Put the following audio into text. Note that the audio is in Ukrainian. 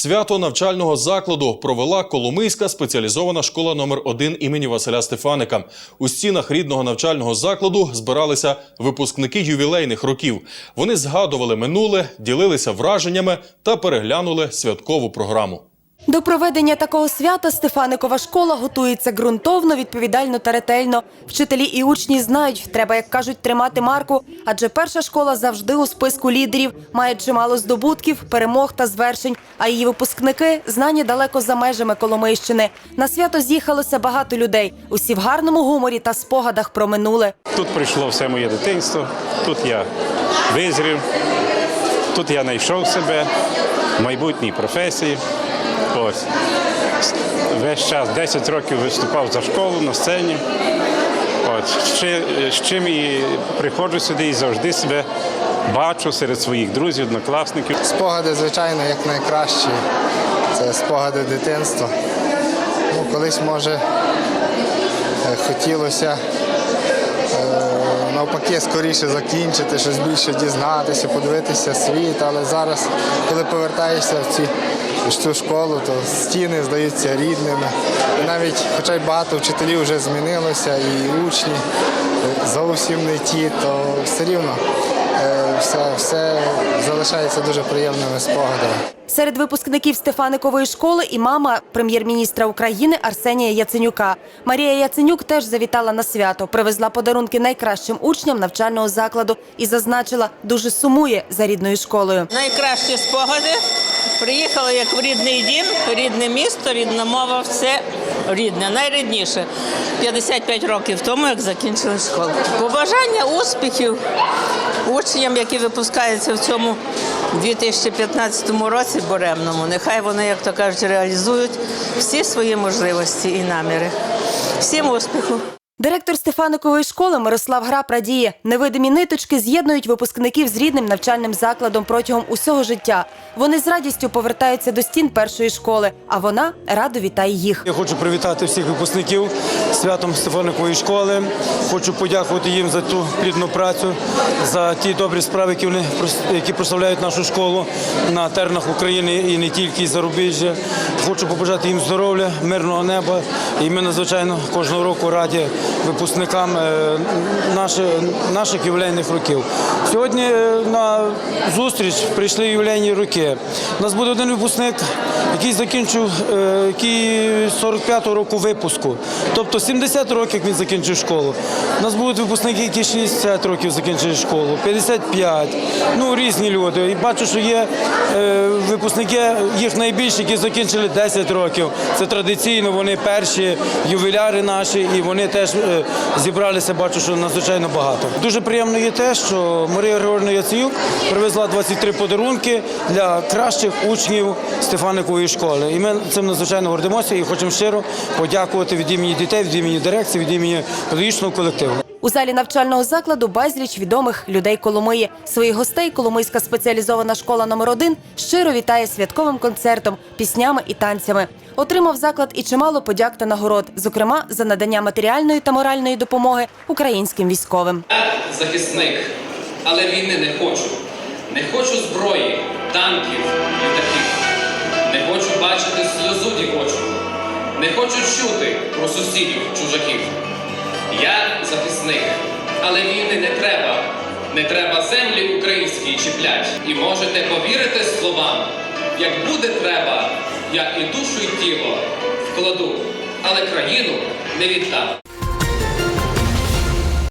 Свято навчального закладу провела Коломийська спеціалізована школа номер 1 імені Василя Стефаника. У стінах рідного навчального закладу збиралися випускники ювілейних років. Вони згадували минуле, ділилися враженнями та переглянули святкову програму. До проведення такого свята Стефаникова школа готується ґрунтовно, відповідально та ретельно. Вчителі і учні знають, треба, як кажуть, тримати марку, адже перша школа завжди у списку лідерів, має чимало здобутків, перемог та звершень. А її випускники знані далеко за межами Коломийщини. На свято з'їхалося багато людей. Усі в гарному гуморі та спогадах про минуле. Тут прийшло все моє дитинство, тут я визрів, тут я знайшов себе в майбутній професії. Ось. Весь час 10 років виступав за школу на сцені. От. З чим і приходжу сюди і завжди себе бачу серед своїх друзів, однокласників. Спогади, звичайно, як найкращі. Це спогади дитинства. Ну, колись, може, е, хотілося е, навпаки скоріше закінчити, щось більше дізнатися, подивитися світ, але зараз, коли повертаєшся в, ці, цю школу, то стіни здаються рідними. І навіть, хоча й багато вчителів вже змінилося, і учні зовсім не ті, то все рівно е, все, все залишається дуже приємними спогадами. Серед випускників Стефаникової школи і мама прем'єр-міністра України Арсенія Яценюка. Марія Яценюк теж завітала на свято, привезла подарунки найкращим учням навчального закладу і зазначила, дуже сумує за рідною школою. Найкращі спогади. Приїхала як в рідний дім, рідне місто, рідна мова, все рідне, найрідніше. 55 років тому, як закінчили школу. Побажання успіхів учням, які випускаються в цьому 2015 році буремному. Нехай вони, як то кажуть, реалізують всі свої можливості і наміри. Всім успіху! Директор Стефаникової школи Мирослав Граб радіє, невидимі ниточки з'єднують випускників з рідним навчальним закладом протягом усього життя. Вони з радістю повертаються до стін першої школи, а вона радо вітає їх. Я хочу привітати всіх випускників святом Стефаникової школи. Хочу подякувати їм за ту плідну працю, за ті добрі справи, які вони які прославляють нашу школу на теренах України і не тільки і зарубіжжя. Хочу побажати їм здоров'я, мирного неба. І ми надзвичайно кожного року раді випускникам е, наших ювілейних років. Сьогодні е, на зустріч прийшли ювілейні роки. У нас буде один випускник, який закінчив е, який 45-го року випуску. Тобто 70 років він закінчив школу. У нас будуть випускники, які 60 років закінчили школу, 55, ну різні люди. І бачу, що є е, випускники, їх найбільше, які закінчили 10 років. Це традиційно, вони перші ювіляри наші, і вони теж е, зібралися, бачу, що надзвичайно багато. Дуже приємно є те, що Марія Григорівна Яцеюк привезла 23 подарунки для кращих учнів Стефаникової школи. І ми цим надзвичайно гордимося і хочемо щиро подякувати від імені дітей, від імені дирекції, від імені педагогічного колективу. У залі навчального закладу безліч відомих людей Коломиї. Своїх гостей Коломийська спеціалізована школа номер 1 щиро вітає святковим концертом, піснями і танцями. Отримав заклад і чимало подяк та нагород, зокрема за надання матеріальної та моральної допомоги українським військовим. Я захисник, але війни не хочу. Не хочу зброї, танків, літаків. Не хочу бачити сльозу дівочу. Не хочу чути про сусідів, чужаків. Я захисник, але війни не треба. Не треба землі українській чіплять. І можете повірити словам, як буде треба, я і душу, і тіло вкладу, але країну не віддам.